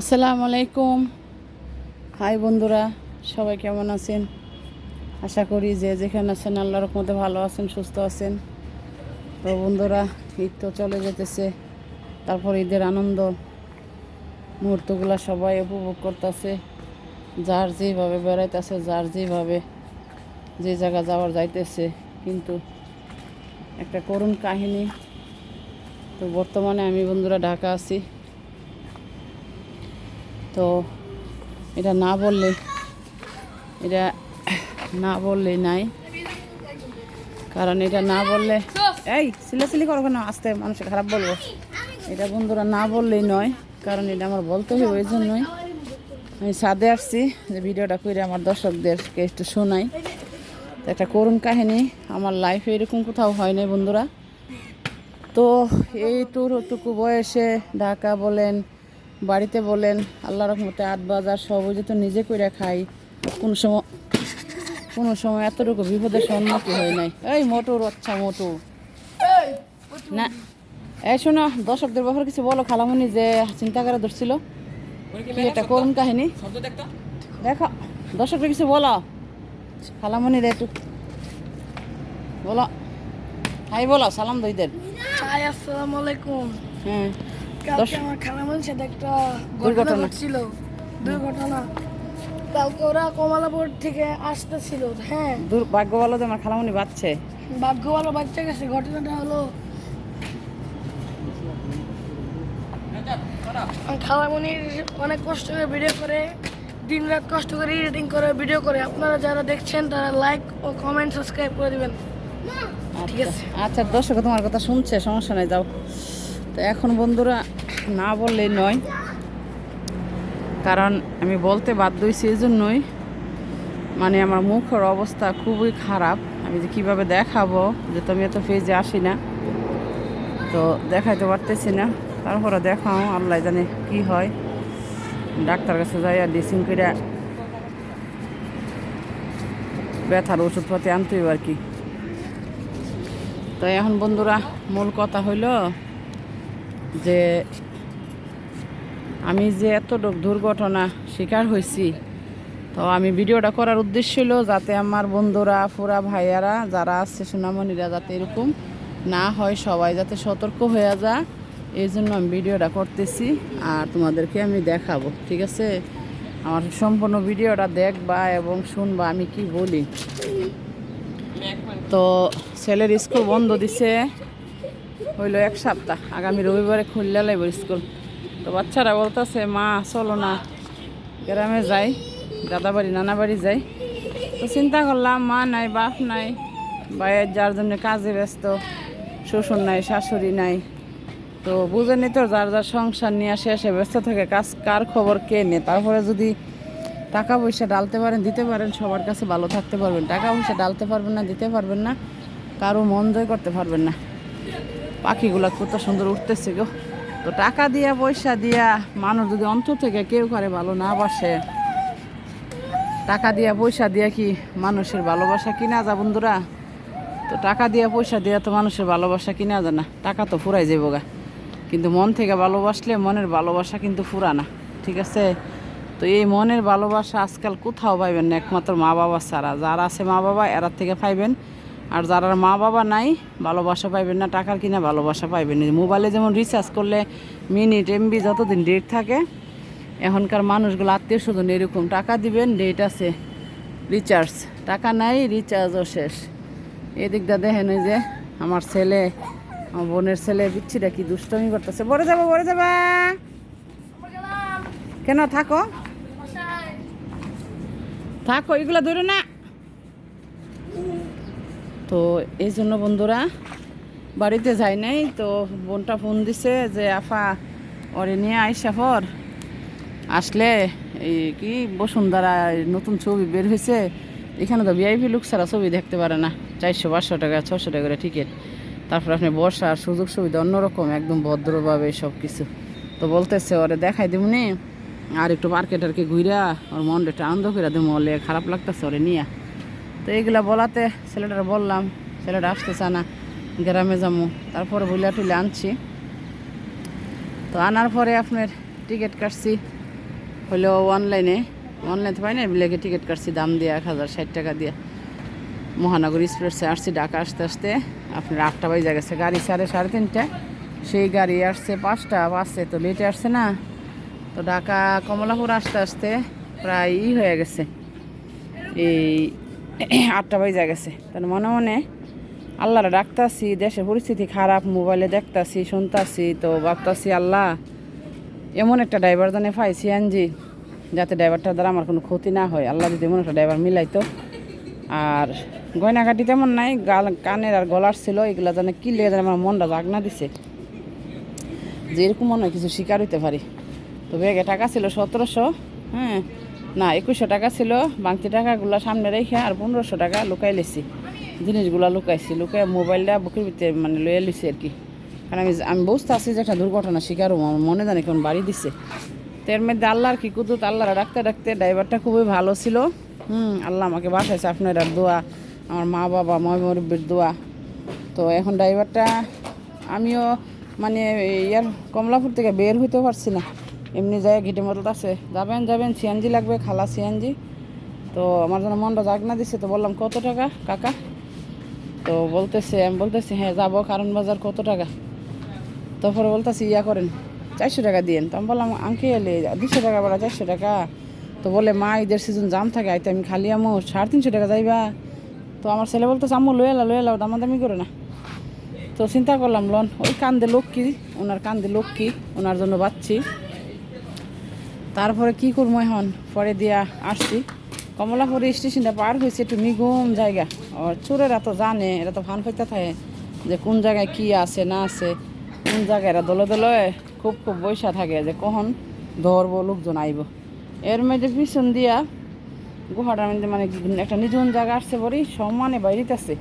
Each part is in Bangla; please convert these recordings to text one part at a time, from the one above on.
আসসালামু আলাইকুম। হাই বন্ধুরা, সবাই কেমন আছেন? আশা করি যে যেখানে আছেন আল্লাহর রহমতে ভালো আছেন, সুস্থ আছেন। তো বন্ধুরা, ঈদ তো চলে যেতেছে। তারপর ঈদের আনন্দ মুহূর্তগুলো সবাই উপভোগ করতেছে। যার যেভাবে বেড়াইতেছে, যার যেভাবে যে জায়গা যাওয়ার যাইতেছে। কিন্তু একটা করুণ কাহিনী। তো বর্তমানে আমি বন্ধুরা ঢাকা আছি। তো এটা না বললে, এটা না বললে নাই। কারণ এটা না বললে, এই সিলাসিলি করো কেন? আসতে মানুষ খারাপ বলব। এটা বন্ধুরা না বললেই নয়, কারণ এটা আমার বলতে হবে ওই জন্যই। আমি সাদে আসছি, যে ভিডিওটা করে আমার দর্শকদেরকে একটু শোনাই। একটা করুণ কাহিনী, আমার লাইফে এরকম কোথাও হয় নাই বন্ধুরা। তো এই টুকু বয়সে ঢাকা বলেন বাড়িতে বলেন আল্লাহ রহমতে আট বাজার সবই তো নিজে করে খাই। কোনো সময় কোনো সময় এতটুকু বিপদের সম্মুখীন হয় নাই। এই মোটর আচ্ছা মোটু না এই শোনো দর্শকদের ব্যাপারে কিছু বলো খালামুনি যে চিন্তা করে ধরছিল। কি এটা করুন কাহিনী? দেখো দর্শকদের কিছু বলো। খালামুনি রে একটু। বলো। হাই বলো সালাম দইদের। হাই আসসালামু আলাইকুম। হ্যাঁ। কালকে আমার খালামুর সাথে একটা দুর্ঘটনা। ঘটনা ঘটছিল দুর্ঘটনা। কালকে ওরা কমলাপুর থেকে আসতেছিল হ্যাঁ। দূর ভাগ্য ভালো আমার খালামুনি বাচ্চে ভাগ্য ভালো বাচ্চা গেছে। ঘটনাটা হলো খালামুনির অনেক কষ্ট করে ভিডিও করে দিন রাত কষ্ট করে এডিটিং করে ভিডিও করে। আপনারা যারা দেখছেন তারা লাইক ও কমেন্ট সাবস্ক্রাইব করে দিবেন। ঠিক আছে। আচ্ছা দর্শক তোমার কথা শুনছে সমস্যা নাই যাও। তো এখন বন্ধুরা না বললেই নয়। কারণ আমি বলতে বাধ্য হয়েছি এই জন্যই মানে আমার মুখের অবস্থা খুবই খারাপ। আমি যে কীভাবে দেখাবো, যে তুমি এত পেজে আসি না। তো দেখাইতে পারতেছি না। তারপরে দেখাও, আল্লাহ জানে কি হয়। ডাক্তার কাছে যাই আর ড্রেসিং করে ব্যথার ওষুধপাতি আনতে হইব আর কি। তো এখন বন্ধুরা মূল কথা হইল যে আমি যে এত দুর্ঘটনা শিকার হয়েছি তো আমি ভিডিওটা করার উদ্দেশ্য ছিল যাতে আমার বন্ধুরা ফুরা ভাইয়ারা যারা আছে সোনামণিরা যাতে এরকম না হয়, সবাই যাতে সতর্ক হয়ে যা। এই জন্য আমি ভিডিওটা করতেছি আর তোমাদেরকে আমি দেখাবো, ঠিক আছে? আমার সম্পূর্ণ ভিডিওটা দেখবা এবং শুনবা আমি কি বলি। তো ছেলের স্কুল বন্ধ দিছে। হইল এক সপ্তাহ। আগামী রবিবারে খুললে লাগবে স্কুল। তো বাচ্চারা বলতেছে, মা, চলো না। গ্রামে যাই দাদা বাড়ি নানা বাড়ি যাই। তো চিন্তা করলাম, মা নাই, বাপ নাই। বাইরের যার জন্য কাজে ব্যস্ত, শ্বশুর নাই, শাশুড়ি নাই। তো বুঝেনি তো যার যার সংসার নিয়ে আসে আসে ব্যস্ত থাকে, কাজ, কার খবর কে নে তারপরে যদি টাকা পয়সা ডালতে পারেন, দিতে পারেন, সবার কাছে ভালো থাকতে পারবেন। টাকা পয়সা ডালতে পারবেন না, দিতে পারবেন না, কারও মন জয় করতে পারবেন না। পাখিগুলা কত সুন্দর উঠতেছে গো। তো টাকা দিয়া, পয়সা দিয়া মানুষ যদি অন্তর থেকে কেউ করে ভালো না বাসে, টাকা দিয়া, পয়সা দিয়া কি মানুষের ভালোবাসা কিনা যা বন্ধুরা? তো টাকা দিয়া, পয়সা দিয়া তো মানুষের ভালোবাসা কিনা যায় না। টাকা তো ফুরাই যাব গা। কিন্তু মন থেকে ভালোবাসলে মনের ভালোবাসা কিন্তু ফুরা না ঠিক আছে? তো এই মনের ভালোবাসা আজকাল কোথাও পাইবেন না, একমাত্র মা বাবা ছাড়া। যারা আছে মা বাবা এরার থেকে পাইবেন। আর যারা মা বাবা নাই, ভালোবাসা পাইবেন না, টাকার কিনা ভালোবাসা পাইবেন না। মোবাইলে যেমন রিচার্জ করলে মিনিট এমবি যতদিন ডেট থাকে, এখনকার মানুষগুলো আত্মীয় স্বজন এরকম টাকা দিবেন ডেট আছে রিচার্জ টাকা নাই রিচার্জও শেষ। এদিকটা দেখেন যে আমার ছেলে, আমার বোনের ছেলে বিচ্ছিটা কি দুষ্টমি করতেছে। বড় যাব বড় যাবা। কেন থাকো? থাকো, এগুলো ধরো না তো এই জন্য বন্ধুরা বাড়িতে যাই নাই, তো বোনটা ফোন দিছে যে, আফা, ওরে নিয়ে আইসা পর। আসলে এই কি বসুন্ধরা নতুন ছবি বের হয়েছে এখানে তো ভিআইপি লুক ছাড়া ছবি দেখতে পারে না। চারশো, পাঁচশো টাকা ছশো টাকা করে টিকিট তারপর আপনি বসার সুযোগ সুবিধা অন্যরকম, একদম ভদ্রভাবে সব কিছু তো বলতেছে, ওরে দেখাই দিমনি, আর একটু মার্কেট আর কি ঘুরা ওর মনটা একটু আনন্দ করে দেবো খারাপ লাগতেছে, ওরে নিয়ে। তো এইগুলা বলাতে ছেলেটার বললাম, ছেলেটা আসতেছে না, গ্রামে যাব তারপরে বইলা টুলে আনছি। তো আনার পরে আপনার টিকিট কাটছি হলো অনলাইনে। অনলাইনে পাই না ব্লেকে টিকিট কাটছি, দাম দিয়ে এক হাজার ষাট টাকা দিয়ে। মহানগর এক্সপ্রেসে আসছি, ঢাকা আসতে আসতে আপনার আটটা বাজে গেছে। গাড়ি সাড়ে সাড়ে তিনটা। সেই গাড়ি আসছে পাঁচটা, বাসে তো লেটে আসছে না। তো ঢাকা কমলাপুর আসতে আসতে প্রায় ই হয়ে গেছে। এই আটটা বাজে গেছে। তাহলে মনে মনে, আল্লাহরা ডাকতাছি, দেশের পরিস্থিতি খারাপ, মোবাইলে দেখতাছি, শুনতাছি, তো ভাবতাছি, আল্লাহ, এমন একটা ড্রাইভার জানে পাই সিএনজি যাতে ড্রাইভারটার দ্বারা আমার কোনো ক্ষতি না হয়। আল্লাহ যদি এমন একটা ড্রাইভার মিলাইতো। আর গয়নাঘাটি তেমন নাই, গাল, কানের আর গলার ছিল, এগুলো কি লেগে জানে আমার মনটা জাগনা দিছে। যে এরকম মনে হয় কিছু শিকার হইতে পারি। তো ব্যাগে টাকা ছিল সতেরোশো হ্যাঁ না, একুশশো টাকা ছিল। বাংতি টাকাগুলো সামনে রেখে আর পনেরোশো টাকা লুকাই লেছি। জিনিসগুলো লুকাইছি লুকাই মোবাইলটা বুকের ভিতরে মানে লইয়া লিছি আর কি। কারণ আমি আমি বুঝতে আছি যে একটা দুর্ঘটনা শিকার আমার মনে জানি কোন বাড়ি দিছে। তো এর মধ্যে আল্লাহর কি কুদুত আল্লাহরা ডাকতে ডাকতে ড্রাইভারটা খুবই ভালো ছিল। হুম, আল্লাহ আমাকে বাসাইছে আপনার দোয়া, আমার মা বাবা, ময় মুরব্বীর দোয়া। তো এখন ড্রাইভারটা, আমিও মানে ইয়ার কমলাপুর থেকে বের হইতে পারছি না। এমনি যায় ঘিটে মতল আছে। যাবেন যাবেন, সিএনজি লাগবে, খালা সিএনজি। তো আমার জন্য মনটা জাগনা দিছে, তো বললাম, কত টাকা, কাকা? তো বলতেছে, আমি বলতেছি হ্যাঁ যাব, কারণ বাজার কত টাকা? তারপরে বলতেছি, ইয়া করেন, চারশো টাকা দিয়েন। তো আমি বললাম আঙ্কে এলে দুশো টাকা বলা চারশো টাকা? তো বলে, মা, ঈদের সিজন জাম থাকে, আইতে আমি খালি আমো, সাড়ে তিনশো টাকা যাইবা? তো আমার ছেলে বলতেছে, আম্মু, লয়ে এলা, লয়ে এলাও দামাদামি করে না। তো চিন্তা করলাম, লন, ওই কান্দে লক্ষ্মী ওনার কান্দে লক্ষ্মী ওনার জন্য বাচ্চি? তারপরে কি করব এখন? পরে দিয়া আসছি। কমলাপুর স্টেশনটা পার হয়েছে একটু নিগুম জায়গা। আর চোরেরা তো জানে, এরা তো ফান ফেতে থাকে যে কোন জায়গায় কি আছে, না আছে। কোন জায়গায় এরা দলে দলে খুব খুব বৈশা থাকে যে কখন ধরবো, লোকজন আইব। এর মধ্যে পিছন দিয়া গুহাটার মধ্যে মানে একটা নিজন জায়গা আসছে বড়ি সমানে বাইরিতেছে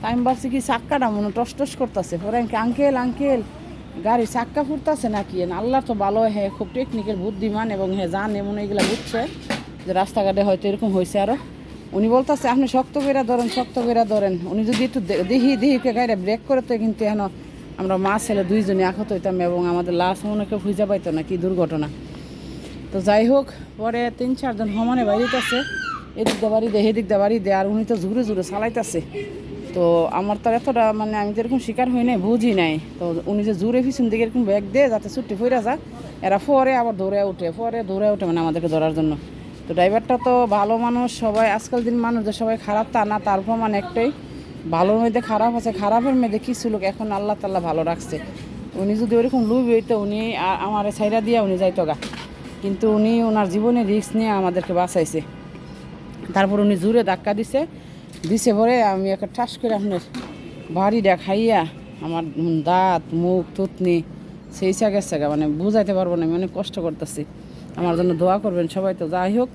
তাই আমি ভাবছি কি চাক্কাটা মনে টস টস করতেছে। পরে আঙ্কেল আঙ্কেল। গাড়ি চাক্কা ফুটতেছে নাকি? আল্লাহ তো ভালো, হে খুব টেকনিকের বুদ্ধিমান এবং হে জান এমন হয় এগুলা বুঝছে যে রাস্তাঘাটে হয়তো এরকম হয়েছে আরও। উনি বলতেছে, আপনি শক্ত করে ধরেন, শক্ত করে ধরেন। উনি যদি একটু দে- দেহি দেহিকে গাড়ি ব্রেক করে তো কিন্তু এখন আমরা মা, ছেলে দুইজনে আহত হইতাম এবং আমাদের লাশ মনে কেউ খুঁজে পাইতো না, কি দুর্ঘটনা। তো যাই হোক, পরে তিন চারজন সমানে বাড়িতেছে এদিক দিয়ে বাড়ি দেয় এদিক দিয়ে বাড়ি দেয় আর উনি তো জুড়ে জুড়ে চালাইতেছে। তো আমার তো এতটা মানে আমি তো এরকম শিকার হই নাই, বুঝি নাই। তো উনি যে জুড়ে পিছন দিকে এরকম ব্যাগ দেয় যাতে ছুটি ফিরে যা, এরা পরে আবার দৌড়ে উঠে পরে দৌড়ে উঠে মানে আমাদেরকে ধরার জন্য। তো ড্রাইভারটা তো ভালো মানুষ, সবাই আজকাল দিন মানুষ যে সবাই খারাপ, তা না, তার প্রমাণ একটাই। ভালোর মধ্যে খারাপ আছে, খারাপের মধ্যে কিছু লোক এখন আল্লাহ তাল্লাহ ভালো রাখছে। উনি যদি ওরকম লুব হইতো, উনি আমার ছাইরা দিয়া উনি যাইতো গা। কিন্তু উনি ওনার জীবনে রিস্ক নিয়ে আমাদেরকে বাঁচাইছে। তারপর উনি জুড়ে ধাক্কা দিছে। দিছে পরে আমি একটা ঠাস করে আপনার বাড়ি খাইয়া আমার দাঁত, মুখ, থুতনি, সেই চা গেছে গা মানে বুঝাইতে পারব না, আমি অনেক কষ্ট করতেছি। আমার জন্য দোয়া করবেন সবাই তো, যাই হোক,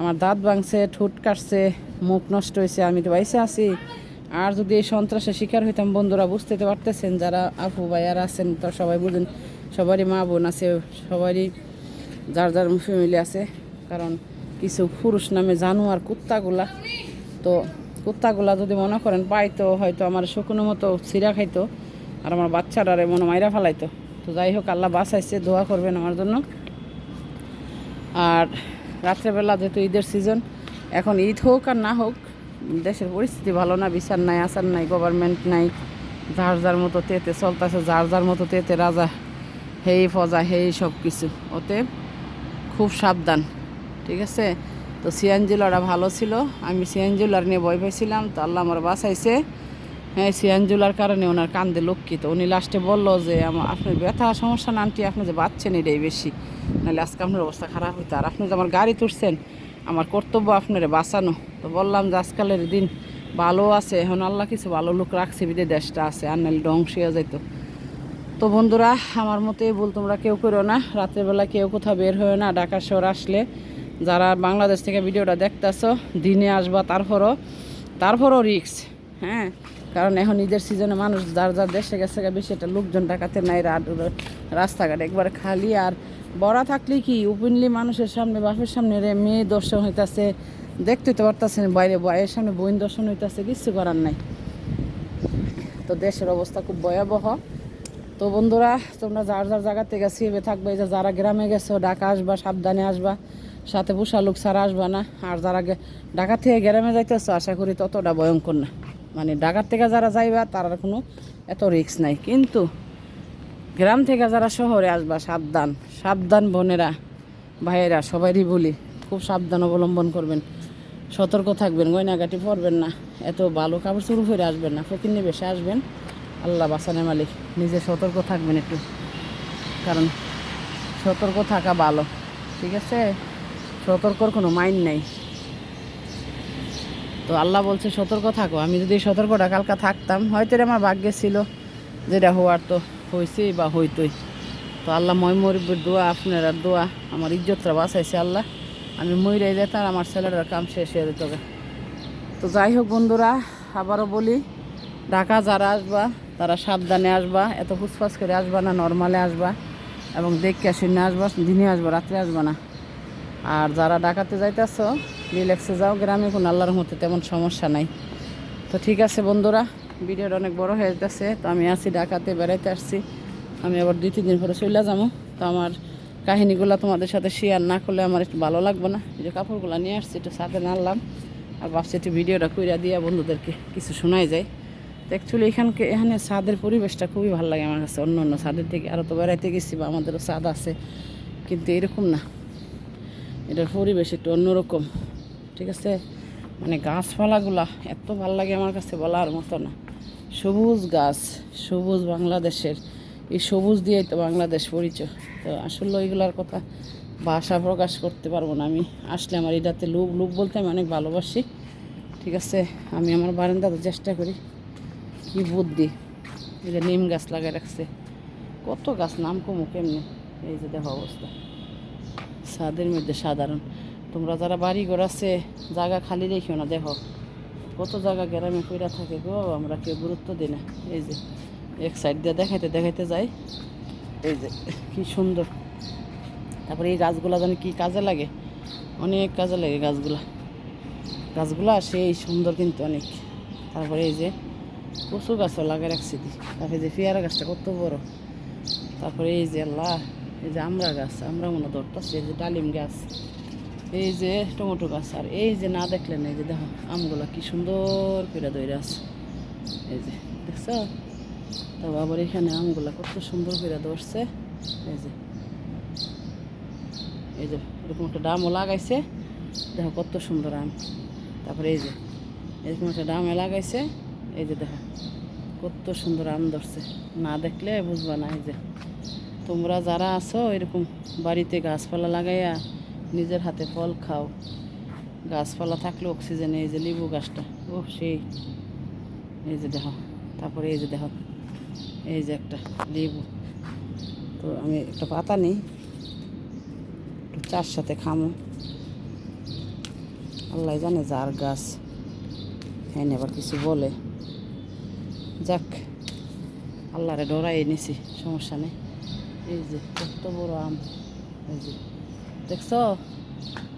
আমার দাঁত ভাঙছে, ঠোঁট কাটছে, মুখ নষ্ট হয়েছে, আমি তো বাইসে আছি। আর যদি এই সন্ত্রাসের শিকার হইতাম, বন্ধুরা বুঝতে পারতেছেন, যারা আপু ভাইয়ারা আছেন, তো সবাই বুঝেন, সবারই মা বোন আছে, সবারই যার যার ফ্যামিলি আছে, কারণ কিছু পুরুষ নামে জানোয়ার কুত্তাগুলা, তো কুত্তাগুলা যদি মনে করেন পাইতো, হয়তো আমার শুকনো মতো ছিঁড়া খাইতো আর আমার বাচ্চাটারে মনে মাইরা ফেলাইতো। তো যাই হোক, আল্লাহ বাঁচাইছে, দোয়া করবেন আমার জন্য। আর রাত্রেবেলা যেহেতু ঈদের সিজন এখন ঈদ হোক আর না হোক, দেশের পরিস্থিতি ভালো না, বিচার নাই, আচার নাই গভর্নমেন্ট নাই, যার যার মতো তেতে চলতেছে, যার যার মতো তেতে রাজা, হেই ফজা, হেই সব কিছু ওতে খুব সাবধান, ঠিক আছে? তো সিএনজিলারা ভালো ছিল। আমি সিএনজিলার নিয়ে ভয় পাইছিলাম, তো আল্লাহ আমার বাঁচাইছে। হ্যাঁ সিএনজিলার কারণে ওনার কান্দে লক্ষ্মী তো উনি লাস্টে বলল যে আমার আপনার ব্যথা, সমস্যা না, আন্টি, আপনি যে বাচ্চেন এটাই বেশি, নাহলে আজকে আপনার অবস্থা খারাপ হইতো। আর আপনি যে আমার গাড়ি তুলছেন, আমার কর্তব্য আপনারে বাঁচানো। তো বললাম যে, আজকালের দিন ভালো আছে, এখন আল্লাহ কিছু ভালো লোক রাখছে, বিদে দেশটা আছে, আর নাহলে ধ্বংস হয়ে যাইতো। তো বন্ধুরা, আমার মতে ভুল তোমরা কেউ করো না। রাত্রেবেলা কেউ কোথাও বের হয়ে না, ঢাকা শহর আসলে যারা বাংলাদেশ থেকে ভিডিওটা দেখতেছো, দিনে আসবা, তারপরও তারপরও রিক্স হ্যাঁ? কারণ এখন ঈদের সিজনে মানুষ যার যার দেশে গেছে বেশি একটা লোকজন ডাকাতে নাই রাস্তাঘাট একবার খালি। আর বড়া থাকলে কি ওপেনলি মানুষের সামনে, বাপের সামনে রে, মেয়ে দর্শন হইতাছে, দেখতে তো পারতাছেন বাইরে, বয়ের সামনে বইন দর্শন হইতেছে কিছু করার নাই। তো দেশের অবস্থা খুব ভয়াবহ। তো বন্ধুরা, তোমরা যার যার জায়গা থেকে সেভে থাকবে যে যারা গ্রামে গেছো, ঢাকা আসবা, সাবধানে আসবা। সাথে পোষা লোক ছাড়া আসবা না। আর যারা ঢাকা থেকে গ্রামে যাইতেছো, আশা করি ততটা ভয়ঙ্কর না। মানে ঢাকার থেকে যারা যাইবা, তার কোনো এত রিস্ক নাই। কিন্তু গ্রাম থেকে যারা শহরে আসবা, সাবধান। সাবধান বোনেরা, ভাইয়েরা সবারই বলি, খুব সাবধান অবলম্বন করবেন। সতর্ক থাকবেন, গয়নাগাটি পরবেন না। এত ভালো কাপড় চুরু করে আসবেন না। ফকির বেশি আসবেন। আল্লাহ বাসানের মালিক, নিজে সতর্ক থাকবেন একটু। কারণ সতর্ক থাকা ভালো, ঠিক আছে? সতর্কর কোনো মাইন্ড নাই। তো আল্লাহ বলছে, সতর্ক থাকো। আমি যদি সতর্কটা কালকা থাকতাম, হয়তো এটা আমার ভাগ্যে ছিল যেটা হওয়ার তো হয়েছেই বা হইতই। তো আল্লাহ মই মরিবের দোয়া, আপনারা দোয়া, আমার ইজ্জতটা বাঁচাইছে আল্লাহ। আমি মইরাই যেতাম আর আমার ছেলেটার কাম শেষ হয়ে যেত তো যাই হোক বন্ধুরা, আবারও বলি, ঢাকা যারা আসবা, তারা সাবধানে আসবা। এত ফুসফাস করে আসবা না, নর্মালে আসবা। এবং দেখে শুনে আসবা, দিনে আসবা, রাত্রে আসবা না। আর যারা ঢাকাতে যাইতেছ রিল্যাক্সে যাও, গ্রামে কোনো আল্লাহর মধ্যে তেমন সমস্যা নাই। তো ঠিক আছে বন্ধুরা, ভিডিওটা অনেক বড় হয়ে যেতেছে তো আমি আছি ডাকাতে, বেড়াইতে আসছি। আমি আবার দুই, তিন দিন পরে চলে যাব। তো আমার কাহিনিগুলো তোমাদের সাথে শেয়ার না করলে আমার একটু ভালো লাগবে না। যে কাপড়গুলো নিয়ে আসছি, একটু সাথে নাড়লাম। আর ভাবছি একটু ভিডিওটা কইরা দিয়া বন্ধুদেরকে কিছু শোনাই যায় তো অ্যাকচুয়ালি এখানকে, এখানে ছাদের পরিবেশটা খুবই ভালো লাগে আমার কাছে। অন্য অন্য ছাদের থেকে আরও তো বেড়াইতে গেছি বা আমাদেরও ছাদ আছে, কিন্তু এরকম না। এটার পরিবেশ একটু অন্যরকম, ঠিক আছে? মানে গাছপালাগুলা এত ভালো লাগে আমার কাছে বলার মতো না। সবুজ গাছ, সবুজ বাংলাদেশের, এই সবুজ দিয়েই তো বাংলাদেশ পরিচয়। তো আসলে ওইগুলার কথা ভাষা প্রকাশ করতে পারব না আমি। আসলে আমার এটাতে লোভ লোভ বলতে আমি অনেক ভালোবাসি, ঠিক আছে? আমি আমার বারান্দাতে চেষ্টা করি, কি বুদ্ধি? এই যে নিম গাছ লাগাই রাখছে। কত গাছ নাম কমু কেমনি? এই যে দেখো অবস্থা। ছাদের মধ্যে সাধারণ। তোমরা যারা বাড়ি ঘর আছে, জায়গা খালি রেখো না, দেখো। কত জায়গা গ্রামে কইরা থাকে গো, আমরা কেউ গুরুত্ব দিই না। এই যে, এক সাইড দিয়ে দেখাইতে দেখাইতে যাই। এই যে, কি সুন্দর। তারপরে এই গাছগুলা জানি কি কাজে লাগে? অনেক কাজে লাগে গাছগুলা। গাছগুলা সেই সুন্দর কিন্তু অনেক। তারপরে এই যে, কচু গাছও লাগিয়ে রাখছি তারপরে যে পেয়ারা গাছটা কত বড়। তারপরে এই যে আল্লাহ এই যে আমরা গাছ আমরা মনে ধরতেছি, এই যে ডালিম গাছ, এই যে টমেটো গাছ, আর এই যে না দেখলেন, এই যে দেখো, আমগুলো কি সুন্দর করে দইরে আছে। এই যে, দেখছ? তারপর আবার এখানে আমগুলা কত সুন্দর করে ধরছে। এই যে এই যে, এরকম একটা ডামও লাগাইছে। দেখো কত সুন্দর আম। তারপরে এই যে, এরকম একটা ডামে লাগাইছে। এই যে দেখো, কত সুন্দর আম ধরছে। না দেখলে বুঝবা না এই যে। তোমরা যারা আছো, এরকম বাড়িতে গাছপালা লাগাইয়া নিজের হাতে ফল খাও। গাছপালা থাকলে অক্সিজেন এই যে লেবু গাছটা ও সেই। এই যে দেখো, তারপরে এই যে দেখো, এই যে একটা লেবু। তো আমি একটা পাতা নিই, একটু চার সাথে খামো। আল্লাহ জানে যার গাছ হ্যাঁ আবার কিছু বলে। যাক, আল্লাহরে ডরাই এনেছি সমস্যা নেই। এই যে, কত বড় আম। এই যে, দেখছ?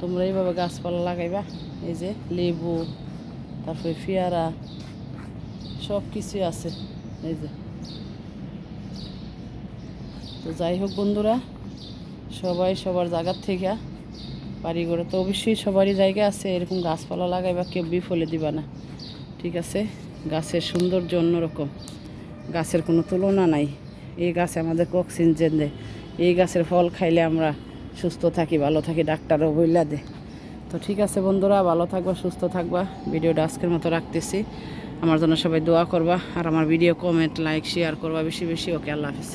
তোমরা এইভাবে গাছপালা লাগাইবা। এই যে, লেবু, তারপরে পেয়ারা সব কিছুই আছে। এই যে। তো যাই হোক বন্ধুরা, সবাই সবার জায়গার থেকে। বাড়ি ঘরে তো অবশ্যই সবারই জায়গা আছে। এরকম গাছপালা লাগাইবা কেউ বিফলে দিবা না। ঠিক আছে? গাছের সৌন্দর্য অন্যরকম। গাছের কোনো তুলনা নাই। এই গাছে আমাদের অক্সিজেন দেয়। এই গাছের ফল খাইলে আমরা সুস্থ থাকি, ভালো থাকি, ডাক্তারও বইলা দে তো ঠিক আছে বন্ধুরা, ভালো থাকবা, সুস্থ থাকবা। ভিডিওটা আজকের মতো রাখতেছি। আমার জন্য সবাই দোয়া করবা। আর আমার ভিডিও কমেন্ট লাইক শেয়ার করবা বেশি বেশি। ওকে, আল্লাহ হাফিজ।